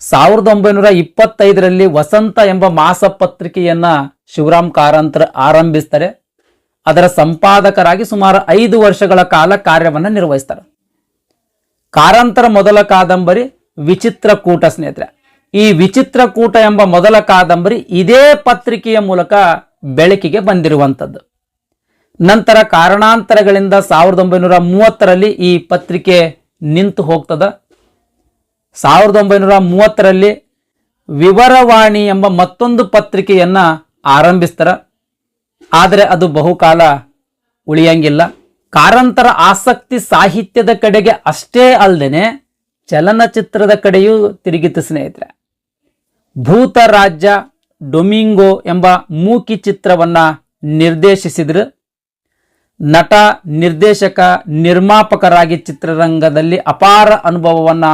ಸಾವಿರದ ಒಂಬೈನೂರ ಇಪ್ಪತ್ತೈದರಲ್ಲಿ ವಸಂತ ಎಂಬ ಮಾಸ ಪತ್ರಿಕೆಯನ್ನ ಶಿವರಾಮ್ ಕಾರಂತರ ಆರಂಭಿಸ್ತಾರೆ. ಅದರ ಸಂಪಾದಕರಾಗಿ ಸುಮಾರು ಐದು ವರ್ಷಗಳ ಕಾಲ ಕಾರ್ಯವನ್ನ ನಿರ್ವಹಿಸ್ತಾರೆ. ಕಾರಂತರ ಮೊದಲ ಕಾದಂಬರಿ ವಿಚಿತ್ರ ಕೂಟ ಸ್ನೇಹಿತರೆ. ಈ ವಿಚಿತ್ರ ಕೂಟ ಎಂಬ ಮೊದಲ ಕಾದಂಬರಿ ಇದೇ ಪತ್ರಿಕೆಯ ಮೂಲಕ ಬೆಳಕಿಗೆ ಬಂದಿರುವಂಥದ್ದು ನಂತರ ಕಾರಣಾಂತರಗಳಿಂದ ಸಾವಿರದ ಒಂಬೈನೂರ ಮೂವತ್ತರಲ್ಲಿ ಈ ಪತ್ರಿಕೆ ನಿಂತು ಹೋಗ್ತದ. ಸಾವಿರದ ಒಂಬೈನೂರ ಮೂವತ್ತರಲ್ಲಿ ವಿವರವಾಣಿ ಎಂಬ ಮತ್ತೊಂದು ಪತ್ರಿಕೆಯನ್ನ ಆರಂಭಿಸ್ತಾರ. ಆದರೆ ಅದು ಬಹುಕಾಲ ಉಳಿಯಂಗಿಲ್ಲ. ಕಾರಂತರ ಆಸಕ್ತಿ ಸಾಹಿತ್ಯದ ಕಡೆಗೆ ಅಷ್ಟೇ ಅಲ್ಲದೆ ಚಲನಚಿತ್ರದ ಕಡೆಯೂ ತಿರುಗಿತು ಸ್ನೇಹಿತರೆ. ಭೂತ ರಾಜ್ಯ ಡೊಮಿಂಗೋ ಎಂಬ ಮೂಕಿ ಚಿತ್ರವನ್ನ ನಿರ್ದೇಶಿಸಿದ್ರು. ನಟ, ನಿರ್ದೇಶಕ, ನಿರ್ಮಾಪಕರಾಗಿ ಚಿತ್ರರಂಗದಲ್ಲಿ ಅಪಾರ ಅನುಭವವನ್ನ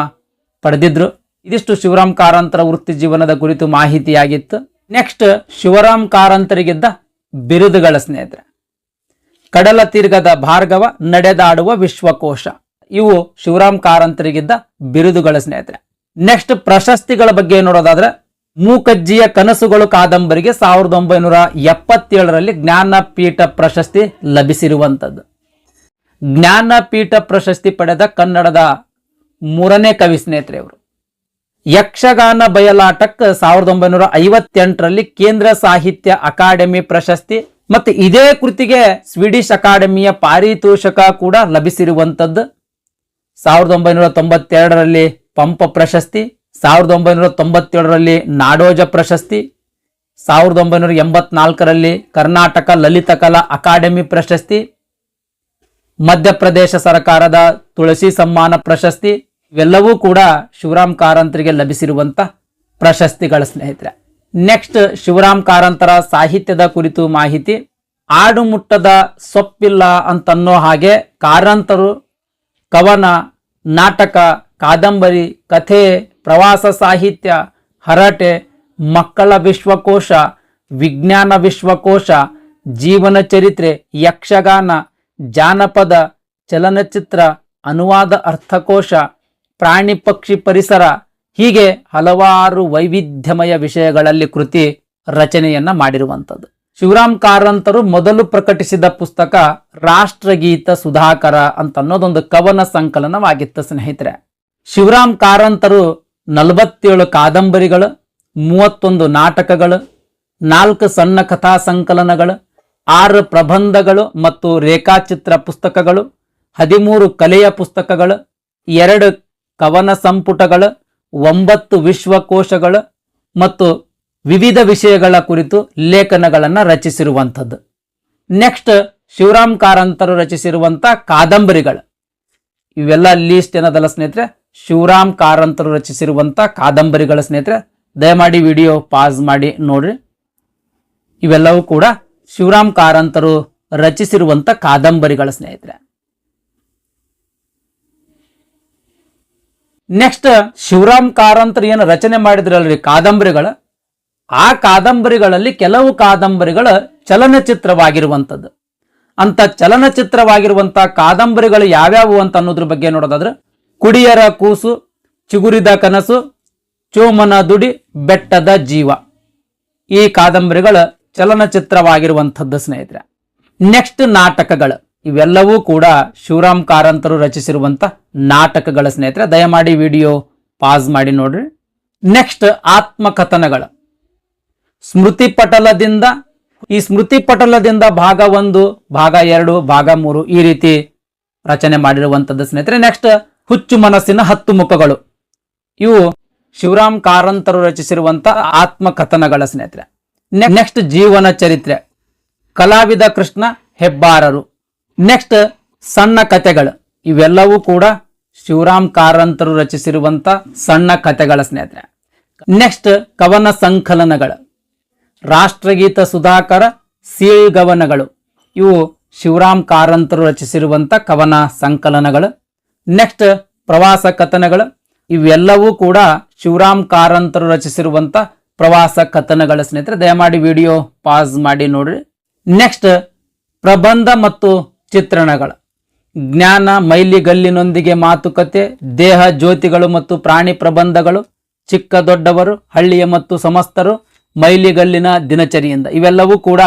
ಪಡೆದಿದ್ರು. ಇದಿಷ್ಟು ಶಿವರಾಮ್ ಕಾರಂತರ ವೃತ್ತಿ ಜೀವನದ ಕುರಿತು ಮಾಹಿತಿಯಾಗಿತ್ತು. ನೆಕ್ಸ್ಟ್ ಶಿವರಾಮ್ ಕಾರಂತರಿಗಿದ್ದ ಬಿರುದುಗಳ ಸ್ನೇಹಿತರೆ. ಕಡಲ ತೀರ್ಗದ ಭಾರ್ಗವ ನಡೆದಾಡುವ ವಿಶ್ವಕೋಶ. ಇವು ಶಿವರಾಮ್ ಕಾರಂತರಿಗಿದ್ದ ಬಿರುದುಗಳ ಸ್ನೇಹಿತರೆ. ನೆಕ್ಸ್ಟ್ ಪ್ರಶಸ್ತಿಗಳ ಬಗ್ಗೆ ನೋಡೋದಾದ್ರೆ ಮೂಕಜ್ಜಿಯ ಕನಸುಗಳು ಕಾದಂಬರಿಗೆ ಸಾವಿರದ ಒಂಬೈನೂರ ಎಪ್ಪತ್ತೇಳರಲ್ಲಿ ಜ್ಞಾನಪೀಠ ಪ್ರಶಸ್ತಿ ಲಭಿಸಿರುವಂಥದ್ದು. ಜ್ಞಾನಪೀಠ ಪ್ರಶಸ್ತಿ ಪಡೆದ ಕನ್ನಡದ ಮೂರನೇ ಕವಿ ಸ್ನೇಹಿತರೆ ಇವರು ಯಕ್ಷಗಾನ ಬಯಲಾಟಕ್ಕೆ ಸಾವಿರದ ಒಂಬೈನೂರ ಐವತ್ತೆಂಟರಲ್ಲಿ ಕೇಂದ್ರ ಸಾಹಿತ್ಯ ಅಕಾಡೆಮಿ ಪ್ರಶಸ್ತಿ ಮತ್ತು ಇದೇ ಕೃತಿಗೆ ಸ್ವೀಡಿಷ್ ಅಕಾಡೆಮಿಯ ಪಾರಿತೋಷಕ ಕೂಡ ಲಭಿಸಿರುವಂಥದ್ದು. ಸಾವಿರದ ಒಂಬೈನೂರ ತೊಂಬತ್ತೆರಡರಲ್ಲಿ ಪಂಪ ಪ್ರಶಸ್ತಿ. ಸಾವಿರದ ಒಂಬೈನೂರ ತೊಂಬತ್ತೇಳರಲ್ಲಿ ನಾಡೋಜ ಪ್ರಶಸ್ತಿ, ಸಾವಿರದ ಒಂಬೈನೂರ ಎಂಬತ್ನಾಲ್ಕರಲ್ಲಿ ಕರ್ನಾಟಕ ಲಲಿತಕಲಾ ಅಕಾಡೆಮಿ ಪ್ರಶಸ್ತಿ, ಮಧ್ಯಪ್ರದೇಶ ಸರ್ಕಾರದ ತುಳಸಿ ಸಮ್ಮಾನ ಪ್ರಶಸ್ತಿ, ಇವೆಲ್ಲವೂ ಕೂಡ ಶಿವರಾಮ್ ಕಾರಂತರಿಗೆ ಲಭಿಸಿರುವಂಥ ಪ್ರಶಸ್ತಿಗಳ ಸ್ನೇಹಿತರೆ. ನೆಕ್ಸ್ಟ್ ಶಿವರಾಮ್ ಕಾರಂತರ ಸಾಹಿತ್ಯದ ಕುರಿತು ಮಾಹಿತಿ ಆಡು ಮುಟ್ಟದ ಸೊಪ್ಪಿಲ್ಲ ಅಂತನ್ನೋ ಹಾಗೆ ಕಾರಂತರು ಕವನ, ನಾಟಕ, ಕಾದಂಬರಿ, ಕಥೆ ಪ್ರವಾಸ ಸಾಹಿತ್ಯ, ಹರಟೆ, ಮಕ್ಕಳ ವಿಶ್ವಕೋಶ, ವಿಜ್ಞಾನ ವಿಶ್ವಕೋಶ, ಜೀವನ ಚರಿತ್ರೆ, ಯಕ್ಷಗಾನ, ಜಾನಪದ, ಚಲನಚಿತ್ರ, ಅನುವಾದ ಅರ್ಥಕೋಶ, ಪ್ರಾಣಿ ಪಕ್ಷಿ ಪರಿಸರ, ಹೀಗೆ ಹಲವಾರು ವೈವಿಧ್ಯಮಯ ವಿಷಯಗಳಲ್ಲಿ ಕೃತಿ ರಚನೆಯನ್ನ ಮಾಡಿರುವಂಥದ್ದು. ಶಿವರಾಮ್ ಕಾರಂತರು ಮೊದಲು ಪ್ರಕಟಿಸಿದ ಪುಸ್ತಕ ರಾಷ್ಟ್ರಗೀತ ಸುಧಾಕರ ಅಂತ ಅನ್ನೋದೊಂದು ಕವನ ಸಂಕಲನವಾಗಿತ್ತು, ಸ್ನೇಹಿತರೆ. ಶಿವರಾಮ್ ಕಾರಂತರು ನಲವತ್ತೇಳು ಕಾದಂಬರಿಗಳು, ಮೂವತ್ತೊಂದು ನಾಟಕಗಳು, ನಾಲ್ಕು ಸಣ್ಣ ಕಥಾ ಸಂಕಲನಗಳು, ಆರು ಪ್ರಬಂಧಗಳು ಮತ್ತು ರೇಖಾಚಿತ್ರ ಪುಸ್ತಕಗಳು, ಹದಿಮೂರು ಕಲೆಯ ಪುಸ್ತಕಗಳು, ಎರಡು ಕವನ ಸಂಪುಟಗಳು, ಒಂಬತ್ತು ವಿಶ್ವಕೋಶಗಳು ಮತ್ತು ವಿವಿಧ ವಿಷಯಗಳ ಕುರಿತು ಲೇಖನಗಳನ್ನು ರಚಿಸಿರುವಂಥದ್ದು. ನೆಕ್ಸ್ಟ್ ಶಿವರಾಮ್ ಕಾರಂತರು ರಚಿಸಿರುವಂಥ ಕಾದಂಬರಿಗಳು. ಇವೆಲ್ಲ ಲೀಸ್ಟ್ ಏನದಲ್ಲ ಸ್ನೇಹಿತರೆ ಶಿವರಾಮ್ ಕಾರಂತರು ರಚಿಸಿರುವಂಥ ಕಾದಂಬರಿಗಳ ಸ್ನೇಹಿತರೆ, ದಯಮಾಡಿ ವಿಡಿಯೋ ಪಾಸ್ ಮಾಡಿ ನೋಡ್ರಿ. ಇವೆಲ್ಲವೂ ಕೂಡ ಶಿವರಾಮ್ ಕಾರಂತರು ರಚಿಸಿರುವಂಥ ಕಾದಂಬರಿಗಳ ಸ್ನೇಹಿತರೆ. ನೆಕ್ಸ್ಟ್ ಶಿವರಾಮ್ ಕಾರಂತರು ಏನು ರಚನೆ ಮಾಡಿದ್ರಲ್ರಿ ಕಾದಂಬರಿಗಳ? ಆ ಕಾದಂಬರಿಗಳಲ್ಲಿ ಕೆಲವು ಕಾದಂಬರಿಗಳ ಚಲನಚಿತ್ರವಾಗಿರುವಂಥದ್ದು ಅಂತ ಚಲನಚಿತ್ರವಾಗಿರುವಂಥ ಕಾದಂಬರಿಗಳು ಯಾವ್ಯಾವು ಅಂತ ಅನ್ನೋದ್ರ ಬಗ್ಗೆ ನೋಡೋದಾದ್ರೆ ಕುಡಿಯರ ಕೂಸು, ಚಿಗುರಿದ ಕನಸು, ಚೋಮನ ದುಡಿ, ಬೆಟ್ಟದ ಜೀವ. ಈ ಕಾದಂಬರಿಗಳು ಚಲನಚಿತ್ರವಾಗಿರುವಂಥದ್ದು ಸ್ನೇಹಿತರೆ. ನೆಕ್ಸ್ಟ್ ನಾಟಕಗಳು. ಇವೆಲ್ಲವೂ ಕೂಡ ಶಿವರಾಮ್ ಕಾರಂತರು ರಚಿಸಿರುವಂಥ ನಾಟಕಗಳ ಸ್ನೇಹಿತರೆ. ದಯಮಾಡಿ ವಿಡಿಯೋ ಪಾಸ್ ಮಾಡಿ ನೋಡ್ರಿ. ನೆಕ್ಸ್ಟ್ ಆತ್ಮಕಥನಗಳು. ಸ್ಮೃತಿ ಪಟಲದಿಂದ, ಈ ಸ್ಮೃತಿ ಪಟಲದಿಂದ ಭಾಗ ಒಂದು, ಭಾಗ ಎರಡು, ಭಾಗ ಮೂರು ಈ ರೀತಿ ರಚನೆ ಮಾಡಿರುವಂಥದ್ದು ಸ್ನೇಹಿತರೆ. ನೆಕ್ಸ್ಟ್ ಹುಚ್ಚು ಮನಸ್ಸಿನ ಹತ್ತು ಮುಖಗಳು. ಇವು ಶಿವರಾಮ್ ಕಾರಂತರು ರಚಿಸಿರುವಂತ ಆತ್ಮಕಥನಗಳ ಸ್ನೇಹಿತರೆ. ನೆಕ್ಸ್ಟ್ ಜೀವನ ಚರಿತ್ರೆ. ಕಲಾವಿದ ಕೃಷ್ಣ ಹೆಬ್ಬಾರರು. ನೆಕ್ಸ್ಟ್ ಸಣ್ಣ ಕಥೆಗಳು. ಇವೆಲ್ಲವೂ ಕೂಡ ಶಿವರಾಮ್ ಕಾರಂತರು ರಚಿಸಿರುವಂತ ಸಣ್ಣ ಕಥೆಗಳ ಸ್ನೇಹಿತರೆ. ನೆಕ್ಸ್ಟ್ ಕವನ ಸಂಕಲನಗಳು. ರಾಷ್ಟ್ರಗೀತ ಸುಧಾಕರ ಸೀಳ್ಗವನಗಳು ಇವು ಶಿವರಾಮ್ ಕಾರಂತರು ರಚಿಸಿರುವಂತ ಕವನ ಸಂಕಲನಗಳು. ನೆಕ್ಸ್ಟ್ ಪ್ರವಾಸ ಕಥನಗಳು. ಇವೆಲ್ಲವೂ ಕೂಡ ಶಿವರಾಮ್ ಕಾರಂತರು ರಚಿಸಿರುವಂತ ಪ್ರವಾಸ ಕಥನಗಳ ಸ್ನೇಹಿತರೆ, ದಯಮಾಡಿ ವಿಡಿಯೋ ಪಾಸ್ ಮಾಡಿ ನೋಡ್ರಿ. ನೆಕ್ಸ್ಟ್ ಪ್ರಬಂಧ ಮತ್ತು ಚಿತ್ರಣಗಳು. ಜ್ಞಾನ ಮೈಲಿಗಲ್ಲಿನೊಂದಿಗೆ ಮಾತುಕತೆ, ದೇಹ ಜ್ಯೋತಿಗಳು ಮತ್ತು ಪ್ರಾಣಿ ಪ್ರಬಂಧಗಳು, ಚಿಕ್ಕ ದೊಡ್ಡವರು, ಹಳ್ಳಿಯ ಮತ್ತು ಸಮಸ್ತರು ಮೈಲಿಗಲ್ಲಿನ ದಿನಚರಿಯಿಂದ. ಇವೆಲ್ಲವೂ ಕೂಡ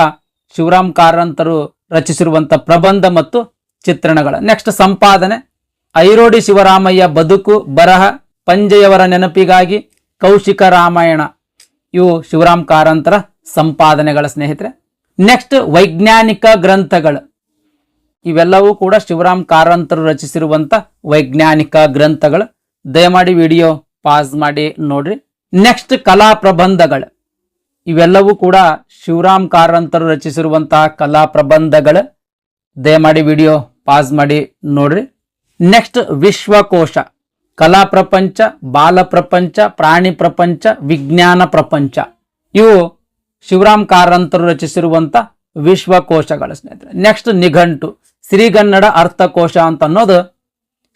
ಶಿವರಾಮ್ ಕಾರಂತರು ರಚಿಸಿರುವಂಥ ಪ್ರಬಂಧ ಮತ್ತು ಚಿತ್ರಣಗಳು. ನೆಕ್ಸ್ಟ್ ಸಂಪಾದನೆ. ಐರೋಡಿ ಶಿವರಾಮಯ್ಯ ಬದುಕು, ಬರಹ, ಪಂಜೆಯವರ ನೆನಪಿಗಾಗಿ ಕೌಶಿಕ ರಾಮಾಯಣ. ಇವು ಶಿವರಾಮ್ ಕಾರಂತರ ಸಂಪಾದನೆಗಳ ಸ್ನೇಹಿತರೆ. ನೆಕ್ಸ್ಟ್ ವೈಜ್ಞಾನಿಕ ಗ್ರಂಥಗಳು. ಇವೆಲ್ಲವೂ ಕೂಡ ಶಿವರಾಮ್ ಕಾರಂತರು ರಚಿಸಿರುವಂತ ವೈಜ್ಞಾನಿಕ ಗ್ರಂಥಗಳು. ದಯಮಾಡಿ ವಿಡಿಯೋ ಪಾಸ್ ಮಾಡಿ ನೋಡ್ರಿ. ನೆಕ್ಸ್ಟ್ ಕಲಾ ಪ್ರಬಂಧಗಳು. ಇವೆಲ್ಲವೂ ಕೂಡ ಶಿವರಾಮ್ ಕಾರಂತರು ರಚಿಸಿರುವಂತಹ ಕಲಾ ಪ್ರಬಂಧಗಳು. ದಯಮಾಡಿ ವಿಡಿಯೋ ಪಾಸ್ ಮಾಡಿ ನೋಡ್ರಿ. ನೆಕ್ಸ್ಟ್ ವಿಶ್ವಕೋಶ. ಕಲಾ ಪ್ರಪಂಚ, ಬಾಲ ಪ್ರಪಂಚ, ಪ್ರಾಣಿ ಪ್ರಪಂಚ, ವಿಜ್ಞಾನ ಪ್ರಪಂಚ. ಇವು ಶಿವರಾಮ್ ಕಾರಂತರು ರಚಿಸಿರುವಂಥ ವಿಶ್ವಕೋಶಗಳ ಸ್ನೇಹಿತರೆ. ನೆಕ್ಸ್ಟ್ ನಿಘಂಟು. ಶ್ರೀಗನ್ನಡ ಅರ್ಥಕೋಶ ಅಂತ ಅನ್ನೋದು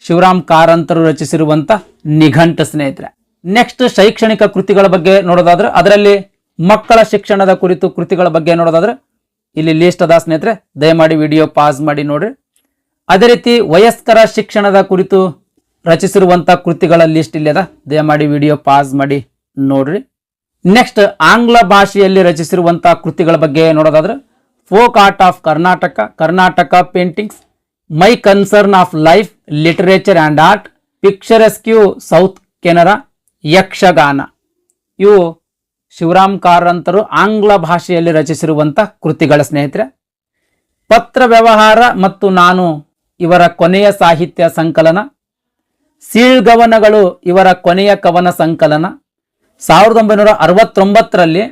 ಶಿವರಾಮ್ ಕಾರಂತರು ರಚಿಸಿರುವಂಥ ನಿಘಂಟು ಸ್ನೇಹಿತರೆ. ನೆಕ್ಸ್ಟ್ ಶೈಕ್ಷಣಿಕ ಕೃತಿಗಳ ಬಗ್ಗೆ ನೋಡೋದಾದ್ರೆ ಅದರಲ್ಲಿ ಮಕ್ಕಳ ಶಿಕ್ಷಣದ ಕುರಿತು ಕೃತಿಗಳ ಬಗ್ಗೆ ನೋಡೋದಾದ್ರೆ ಇಲ್ಲಿ ಲೀಸ್ಟ್ ಅದ ಸ್ನೇಹಿತರೆ. ದಯಮಾಡಿ ವಿಡಿಯೋ ಪಾಸ್ ಮಾಡಿ ನೋಡ್ರಿ. ಅದೇ ರೀತಿ ವಯಸ್ಕರ ಶಿಕ್ಷಣದ ಕುರಿತು ರಚಿಸಿರುವಂತ ಕೃತಿಗಳ ಲಿಸ್ಟ್ ಇಲ್ಲದ. ದಯಮಾಡಿ ವಿಡಿಯೋ ಪಾಸ್ ಮಾಡಿ, ನೋಡ್ರಿ. ನೆಕ್ಸ್ಟ್ ಆಂಗ್ಲ ಭಾಷೆಯಲ್ಲಿ ರಚಿಸಿರುವಂತಹ ಕೃತಿಗಳ ಬಗ್ಗೆ ನೋಡೋದಾದ್ರೆ folk art of Karnataka Karnataka paintings my concern of life literature and art picturesque south Canara Yakshagana ಇವು ಶಿವರಾಮ್ ಕಾರಂತರು ಆಂಗ್ಲ ಭಾಷೆಯಲ್ಲಿ ರಚಿಸಿರುವಂಥ ಕೃತಿಗಳ ಸ್ನೇಹಿತರೆ. ಪತ್ರ ವ್ಯವಹಾರ ಮತ್ತು ನಾನು ಇವರ ಕೊನೆಯ ಸಾಹಿತ್ಯ ಸಂಕಲನ, ಸೀಳ್ಗವನಗಳು ಇವರ ಕೊನೆಯ ಕವನ ಸಂಕಲನ. ಸಾವಿರದ ಒಂಬೈನೂರ ಅರವತ್ತೊಂಬತ್ತರಲ್ಲಿ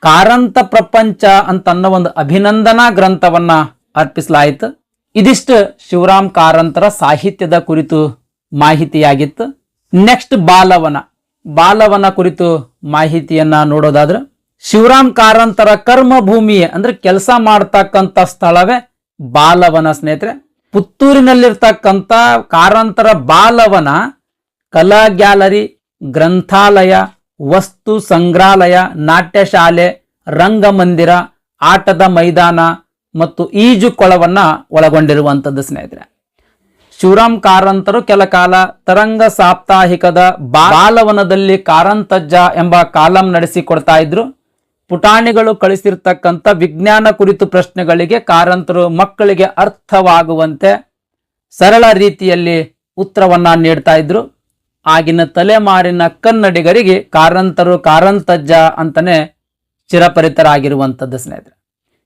ಕಾರಂತ ಪ್ರಪಂಚ ಅಂತ ಅನ್ನೋ ಒಂದು ಅಭಿನಂದನಾ ಗ್ರಂಥವನ್ನ ಅರ್ಪಿಸಲಾಯಿತು. ಇದಿಷ್ಟು ಶಿವರಾಮ್ ಕಾರಂತರ ಸಾಹಿತ್ಯದ ಕುರಿತು ಮಾಹಿತಿಯಾಗಿತ್ತು. ನೆಕ್ಸ್ಟ್ ಬಾಲವನ. ಬಾಲವನ ಕುರಿತು ಮಾಹಿತಿಯನ್ನ ನೋಡೋದಾದ್ರೆ, ಶಿವರಾಮ್ ಕಾರಂತರ ಕರ್ಮಭೂಮಿ ಅಂದ್ರೆ ಕೆಲಸ ಮಾಡ್ತಕ್ಕಂಥ ಸ್ಥಳವೇ ಬಾಲವನ ಸ್ನೇಹಿತರೆ. ಪುತ್ತೂರಿನಲ್ಲಿರ್ತಕ್ಕಂಥ ಕಾರಂತರ ಬಾಲವನ ಕಲಾ ಗ್ಯಾಲರಿ, ಗ್ರಂಥಾಲಯ, ವಸ್ತು ಸಂಗ್ರಹಾಲಯ ನಾಟ್ಯಶಾಲೆ, ರಂಗಮಂದಿರ, ಆಟದ ಮೈದಾನ ಮತ್ತು ಈಜು ಕೊಳವನ್ನ ಒಳಗೊಂಡಿರುವಂಥದ್ದು ಸ್ನೇಹಿತರೆ. ಶಿವರಾಮ್ ಕಾರಂತರು ಕೆಲ ಕಾಲ ತರಂಗ ಸಾಪ್ತಾಹಿಕದ ಬಾಲವನದಲ್ಲಿ ಕಾರಂತಜ್ಜ ಎಂಬ ಕಾಲಂ ನಡೆಸಿಕೊಡ್ತಾ ಇದ್ರು. ಪುಟಾಣಿಗಳು ಕಳಿಸಿರ್ತಕ್ಕಂಥ ವಿಜ್ಞಾನ ಕುರಿತು ಪ್ರಶ್ನೆಗಳಿಗೆ ಕಾರಂತರು ಮಕ್ಕಳಿಗೆ ಅರ್ಥವಾಗುವಂತೆ ಸರಳ ರೀತಿಯಲ್ಲಿ ಉತ್ತರವನ್ನ ನೀಡ್ತಾ ಇದ್ರು. ಆಗಿನ ತಲೆಮಾರಿನ ಕನ್ನಡಿಗರಿಗೆ ಕಾರಂತರು ಕಾರಂತಜ್ಜ ಅಂತಾನೆ ಚಿರಪರಿತರಾಗಿರುವಂಥದ್ದು ಸ್ನೇಹಿತರೆ.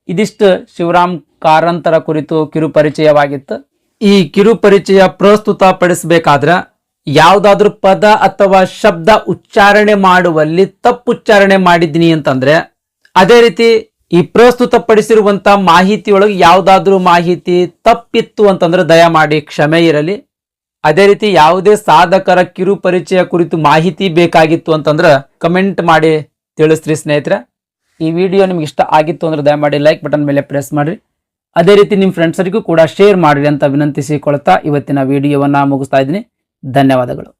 ಇದಿಷ್ಟು ಶಿವರಾಮ್ ಕಾರಂತರ ಕುರಿತು ಕಿರುಪರಿಚಯವಾಗಿತ್ತು. ಈ ಕಿರುಪರಿಚಯ ಪ್ರಸ್ತುತ ಪಡಿಸಬೇಕಾದ್ರೆ ಯಾವುದಾದ್ರೂ ಪದ ಅಥವಾ ಶಬ್ದ ಉಚ್ಚಾರಣೆ ಮಾಡುವಲ್ಲಿ ತಪ್ಪು ಉಚ್ಚಾರಣೆ ಮಾಡಿದ್ದೀನಿ ಅಂತಂದ್ರೆ ಅದೇ ರೀತಿ ಈ ಪ್ರಸ್ತುತ ಪಡಿಸಿರುವಂತಹ ಮಾಹಿತಿ ಒಳಗೆ ಯಾವುದಾದ್ರೂ ಮಾಹಿತಿ ತಪ್ಪಿತ್ತು ಅಂತಂದ್ರೆ ದಯಮಾಡಿ ಕ್ಷಮೆ ಇರಲಿ. ಅದೇ ರೀತಿ ಯಾವುದೇ ಸಾಧಕರ ಕಿರು ಪರಿಚಯ ಕುರಿತು ಮಾಹಿತಿ ಬೇಕಾಗಿತ್ತು ಅಂತಂದ್ರೆ ಕಮೆಂಟ್ ಮಾಡಿ ತಿಳಿಸ್ರಿ ಸ್ನೇಹಿತರೆ. ಈ ವಿಡಿಯೋ ನಿಮ್ಗೆ ಇಷ್ಟ ಆಗಿತ್ತು ಅಂದ್ರೆ ದಯಮಾಡಿ ಲೈಕ್ ಬಟನ್ ಮೇಲೆ ಪ್ರೆಸ್ ಮಾಡಿರಿ. ಅದೇ ರೀತಿ ನಿಮ್ಮ ಫ್ರೆಂಡ್ಸರಿಗೂ ಕೂಡ ಶೇರ್ ಮಾಡಿರಿ ಅಂತ ವಿನಂತಿಸಿಕೊಳ್ತಾ ಇವತ್ತಿನ ವಿಡಿಯೋವನ್ನ ಮುಗಿಸ್ತಾ ಇದ್ದೀನಿ. ಧನ್ಯವಾದಗಳು.